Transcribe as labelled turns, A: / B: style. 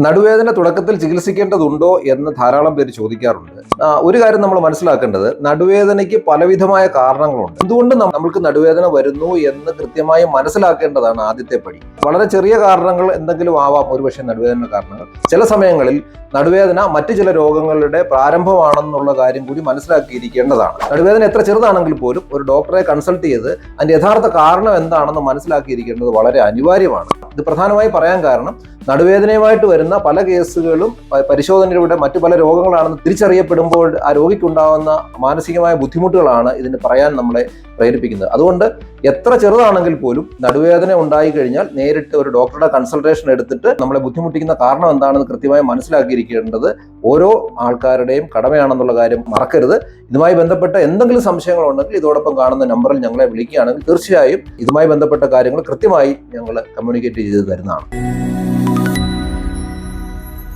A: നടുവേദന തുടക്കത്തിൽ ചികിത്സിക്കേണ്ടതുണ്ടോ എന്ന് ധാരാളം പേര് ചോദിക്കാറുണ്ട്. ഒരു കാര്യം നമ്മൾ മനസ്സിലാക്കേണ്ടത് നടുവേദനയ്ക്ക് പലവിധമായ കാരണങ്ങളുണ്ട്. എന്തുകൊണ്ട് നമ്മൾക്ക് നടുവേദന വരുന്നു എന്ന് കൃത്യമായി മനസ്സിലാക്കേണ്ടതാണ് ആദ്യത്തെ പടി. വളരെ ചെറിയ കാരണങ്ങൾ എന്തെങ്കിലും ആവാം ഒരുപക്ഷെ നടുവേദന കാരണങ്ങൾ. ചില സമയങ്ങളിൽ നടുവേദന മറ്റു ചില രോഗങ്ങളുടെ പ്രാരംഭമാണെന്നുള്ള കാര്യം കൂടി മനസ്സിലാക്കിയിരിക്കേണ്ടതാണ്. നടുവേദന എത്ര ചെറുതാണെങ്കിൽ പോലും ഒരു ഡോക്ടറെ കൺസൾട്ട് ചെയ്ത് അതിന്റെ യഥാർത്ഥ കാരണം എന്താണെന്ന് മനസ്സിലാക്കിയിരിക്കേണ്ടത് വളരെ അനിവാര്യമാണ്. ഇത് പ്രധാനമായി പറയാൻ കാരണം നടുവേദനയുമായിട്ട് വരുന്ന പല കേസുകളും പരിശോധനയിലൂടെ മറ്റു പല രോഗങ്ങളാണെന്ന് തിരിച്ചറിയപ്പെടുമ്പോൾ ആ രോഗിക്കുണ്ടാവുന്ന മാനസികമായ ബുദ്ധിമുട്ടുകളാണ് ഇതിന് പറയാൻ നമ്മളെ പ്രേരിപ്പിക്കുന്നത്. അതുകൊണ്ട് എത്ര ചെറുതാണെങ്കിൽ പോലും നടുവേദന ഉണ്ടായി കഴിഞ്ഞാൽ നേരിട്ട് ഒരു ഡോക്ടറുടെ കൺസൾട്ടേഷൻ എടുത്തിട്ട് നമ്മളെ ബുദ്ധിമുട്ടിക്കുന്ന കാരണം എന്താണെന്ന് കൃത്യമായി മനസ്സിലാക്കിയിരിക്കേണ്ടത് ഓരോ ആൾക്കാരുടെയും കടമയാണെന്നുള്ള കാര്യം മറക്കരുത്. ഇതുമായി ബന്ധപ്പെട്ട എന്തെങ്കിലും സംശയങ്ങളുണ്ടെങ്കിൽ ഇതോടൊപ്പം കാണുന്ന നമ്പറിൽ ഞങ്ങളെ വിളിക്കുകയാണെങ്കിൽ തീർച്ചയായും ഇതുമായി ബന്ധപ്പെട്ട കാര്യങ്ങൾ കൃത്യമായി ഞങ്ങൾ കമ്മ്യൂണിക്കേറ്റ് ചെയ്ത് തരുന്നതാണ്.